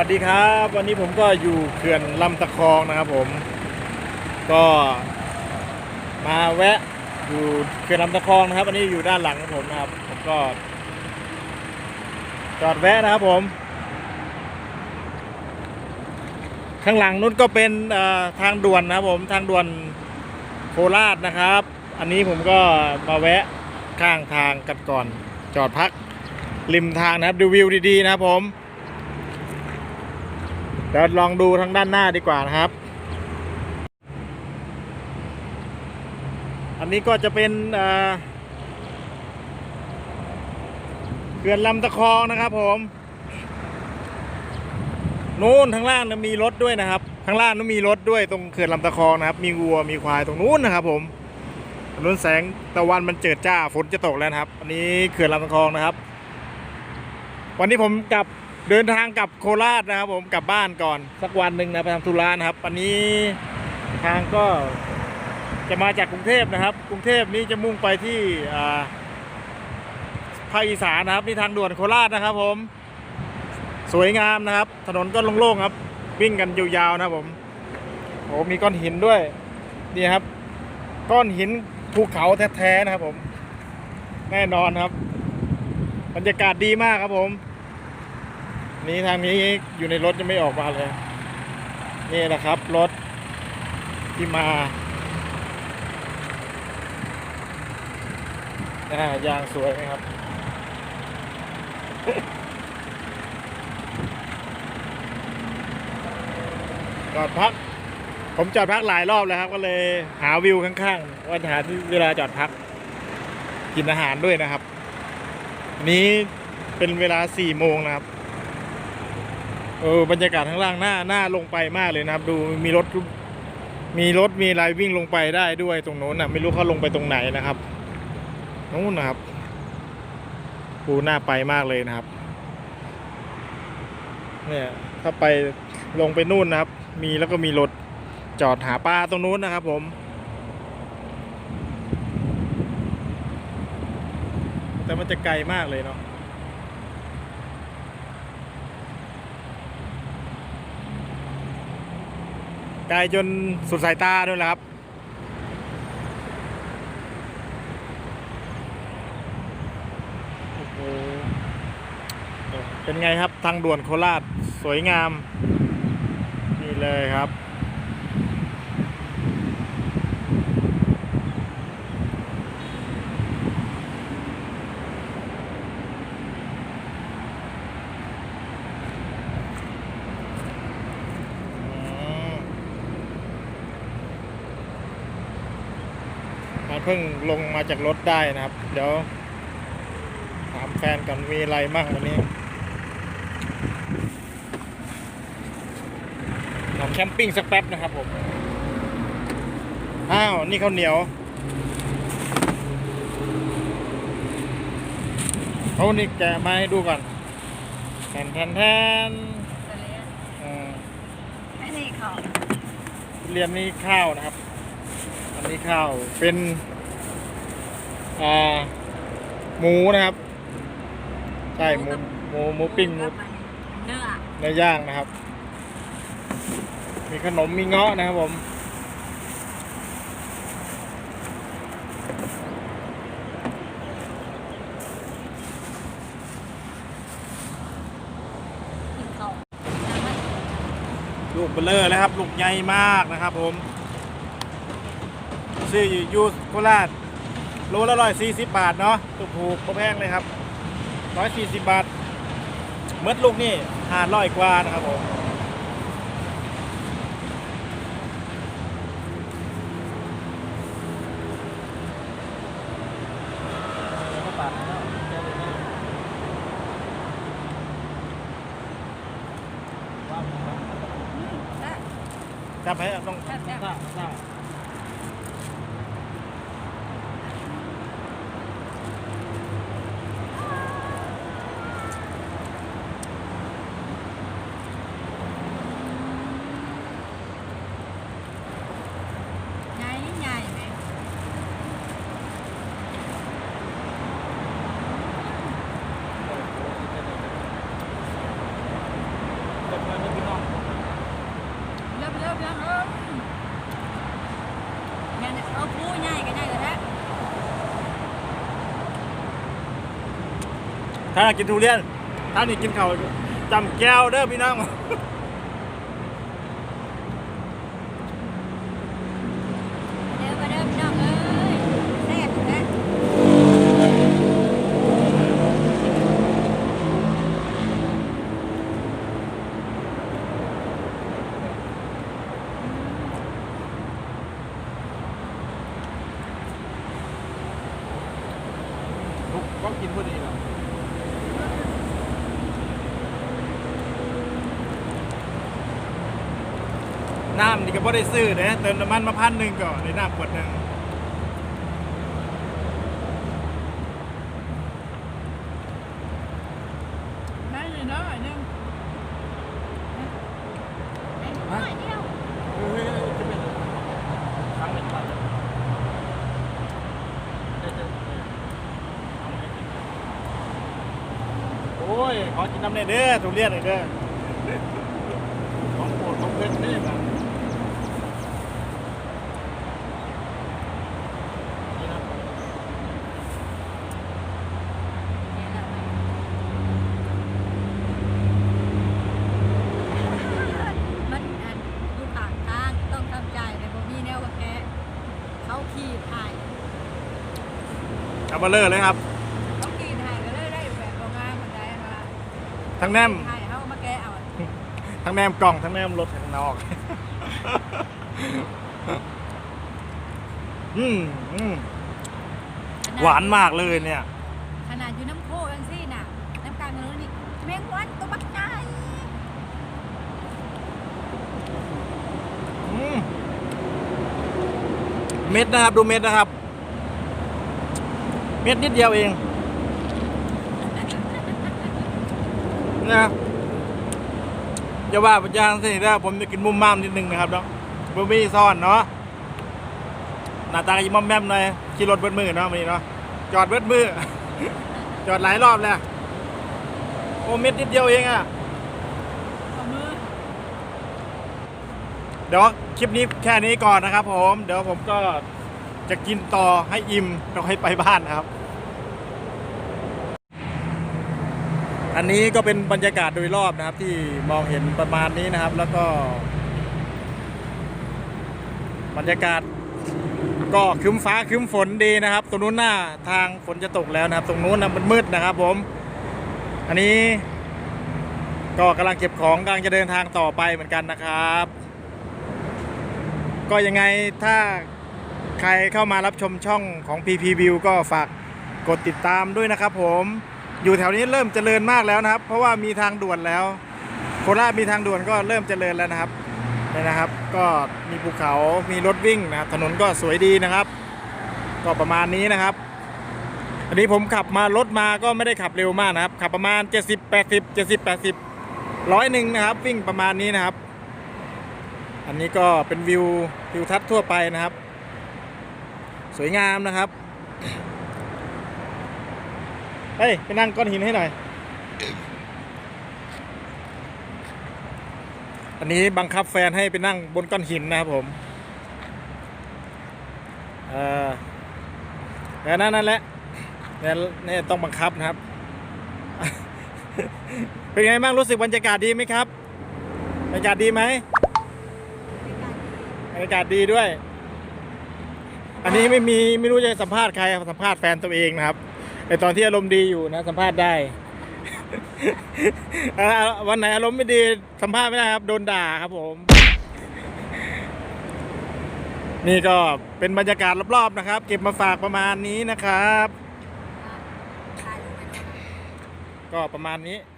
วัสดีครับ วันนี้ผมก็อยู่เขื่อนลำตะคองนะครับผม ก็มาแวะอยู่เขื่อนลำตะคองนะครับ อันนี้อยู่ด้านหลังของผมนะครับผมก็ จอดแวะนะครับผม ข้างหลังนู้นก็เป็นทางด่วนนะครับผมทางด่วนโคราชนะครับ อันนี้ผมก็มาแวะข้างทางกันก่อน จอดพักริมทางนะครับดูวิวดีๆนะครับผม เดี๋ยวลองดูทางด้านหน้าดีกว่านะครับ อันนี้ก็จะเป็นเอ่อเขื่อนลำตะคองนะครับผมนู้นทางล่างนะมีรถด้วยนะครับข้างล่างนั้นมีรถด้วยตรงเขื่อนลำตะคองนะครับ มีวัวมีควายตรงนู้นนะครับ ผมถนนแสงตะวันมันเจิดจ้าฝนจะตกแล้วครับ อันนี้เขื่อนลำตะคองนะครับ วันนี้ผมกับ เดินทางกลับโคราชนะครับ ผมกลับบ้านก่อนสักวันหนึ่งนะไปทำธุระนะครับวันนี้ทางก็จะมาจากกรุงเทพนะครับ กรุงเทพนี้จะมุ่งไปที่ภาคอีสานนะครับนี่ทางด่วนโคราชนะครับ ผม สวยงามนะครับ ถนนก็โล่งๆครับ วิ่งกันยาวๆนะครับผมโอ้มีก้อนหินด้วยนี่ครับ ก้อนหินภูเขาแท้ๆนะครับผม แน่นอนครับ บรรยากาศดีมากครับผม นี่ทางนี้อยู่ในรถยังไม่ออกมาเลย นี่แหละครับ รถที่มาอ่ายางสวยไหมครับ จอดพัก ผมจอดพักหลายรอบแล้วครับ ก็เลยหาวิวข้างๆว่าหาที่เวลาจอดพัก กินอาหารด้วยนะครับ นี้เป็นเวลาสี่โมงนะครับ เออบรรยากาศข้างล่างหน้าหน้าลงไปมากเลยนะครับ ดูมีรถมีรถมีอะไรวิ่งลงไปได้ด้วยตรงโน้นนะไม่รู้เขาลงไปตรงไหนนะครับนู้นนะครับปูหน้าไปมากเลยนะครับ เนี่ยถ้าไปลงไปนู่นนะครับ มีแล้วก็มีรถจอดหาปลาตรงนู้นนะครับ ผมแต่มันจะไกลมากเลยเนาะ ไกลจนสุดสายตาด้วยแหละครับ เป็นไงครับทางด่วนโคราชสวยงาม นี่เลยครับ เพิ่งลงมาจากรถได้นะครับ เดี๋ยว ถามแฟนก่อนมีอะไรมั่งวันนี้ทำแคมปิ้งสักแป๊บนะครับผม อ้าว นี่ข้าวเหนียวเขานี่แกะมาให้ดูก่อนแทนแทนแทนอืมไอ้นี่เขาเรียนนี่ข้าวนะครับ อันนี้ข้าวเป็นอ่าหมูนะครับ ใช่หมูหมูหมูปิ้งหมูเนื้อเนื้อย่างนะครับ มีขนมมีเงาะนะครับผมกินเขาลูกเบลเลอร์เลยครับ ลูกใหญ่มากนะครับผม ซื้ออยู่อยูโคราชโลละร้อยสี่สิบบาทเนาะถูกถูกก็แพงเลยครับร้อยสี่สิบบาทเมื่อลูกนี่ห้าร้อยกว่านะครับผมแซ่บจับให้ต้อง แซ่บแซ่บ ใหญ่ใหญ่ไหม เรื่องเออ เอาผู้ใหญ่ก็ใหญ่ก็ได้ถ้าอยากกินทุเรียน ถ้านี่กินข้าวจำแก้วเด้อพี่น้อง เด้อมาเด้อพี่น้องเอ้ยแซ่บอยู่นะ ก็กินพอดีแบบน้ำนี่ก็บ่ได้ซื้อเด้เติมน้ำมันมาพันหนึ่งก่อนในน้ำขวดหนึ่งได้เลยเนาะไอ้นึงไอ้น้อยเดียว โอ้ย ขอกิ นน้ำเนยเด้อทุเรียนหน่อยเด้อของโปรดของเพื่อนนี่นะนี่นะมันอันอยู่ปากทางต้องทำใจแต่บ่มีแนวว่าแกเขาขี่ถ่าย เอามาเลอเลยครับ เขาขี่ถ่ายก็เลยได้แบบโรงงานมันได้ว่า ทั้งแนมถ่ายเขามาแกเอาทั้งแนมกล่องทั้งแนมรถข้างนอกอืมอืมหวานมากเลยเนี่ย ขนาดอยู่น้ำโคยังซี่น่ะ น้ำกลางถนนนี่แมงวันตัวบักใหญ่อืมเม็ดนะครับ ดูเม็ดนะครับ เม็ดนิดเดียวเอง นะอย่าว่าปัญญาสิถ้าผมจะกินมุมม่ามนิดนึงนะครับเนาะบะหมี่ซ่อนเนาะหน้าตาก็ยิ้มมอมแมมหน่อยขี่รถเบิดมือเนาะวันนี้เนาะจอดเบิดมือ จอดหลายรอบแล้วโอ้เม็ดนิดเดียวเองอะเอามือเดี๋ยวคลิปนี้แค่นี้ก่อนนะครับผม เดี๋ยวผมก็จะกินต่อให้อิ่มแล้วให้ไปบ้านนะครับ อันนี้ก็เป็นบรรยากาศโดยรอบนะครับ ที่มองเห็นประมาณนี้นะครับ แล้วก็ บรรยากาศก็คึ้มฟ้าคึ้มฝนดีนะครับ ตรงนู้นหน้าทางฝนจะตกแล้วนะครับ ตรงนู้นนะมันมืดนะครับ ผม อันนี้ ก็กำลังเก็บของกำลังจะเดินทางต่อไปเหมือนกันนะครับ ก็ยังไงถ้าใครเข้ามารับชมช่องของ PP View ก็ฝากกดติดตามด้วยนะครับผม อยู่แถวนี้เริ่มเจริญมากแล้วนะครับ เพราะว่ามีทางด่วนแล้ว โคราชมีทางด่วนก็เริ่มเจริญแล้วนะครับนี่นะครับ ก็มีภูเขา มีรถวิ่งนะครับ ถนนก็สวยดีนะครับ ก็ประมาณนี้นะครับ อันนี้ผมขับมารถมาก็ไม่ได้ขับเร็วมากนะครับ ขับประมาณ 70 80 70 80ร้อยหนึ่งนะครับ วิ่งประมาณนี้นะครับ อันนี้ก็เป็นวิวทิวทัศน์ทั่วไปนะครับ สวยงามนะครับ เฮ้ย ไปนั่งก้อนหินให้หน่อย อันนี้บังคับแฟนให้ไปนั่งบนก้อนหินนะครับผมเออแต่นั่นนั่นแหละเนี่ยเนี่ยต้องบังคับนะครับ เป็นไงบ้างรู้สึกบรรยากาศดีไหมครับ บรรยากาศดีไหมบรรยากาศดีด้วย อันนี้ไม่มีไม่รู้จะสัมภาษณ์ใครสัมภาษณ์แฟนตัวเองนะครับ ในตอนที่อารมณ์ดีอยู่นะสัมภาษณ์ได้เอ่อวันไหนอารมณ์ไม่ดีสัมภาษณ์ไม่ได้ครับ โดนด่าครับผม นี่ก็เป็นบรรยากาศรอบๆนะครับ เก็บมาฝากประมาณนี้นะครับถ่ายลงไปเลยก็ประมาณนี้เ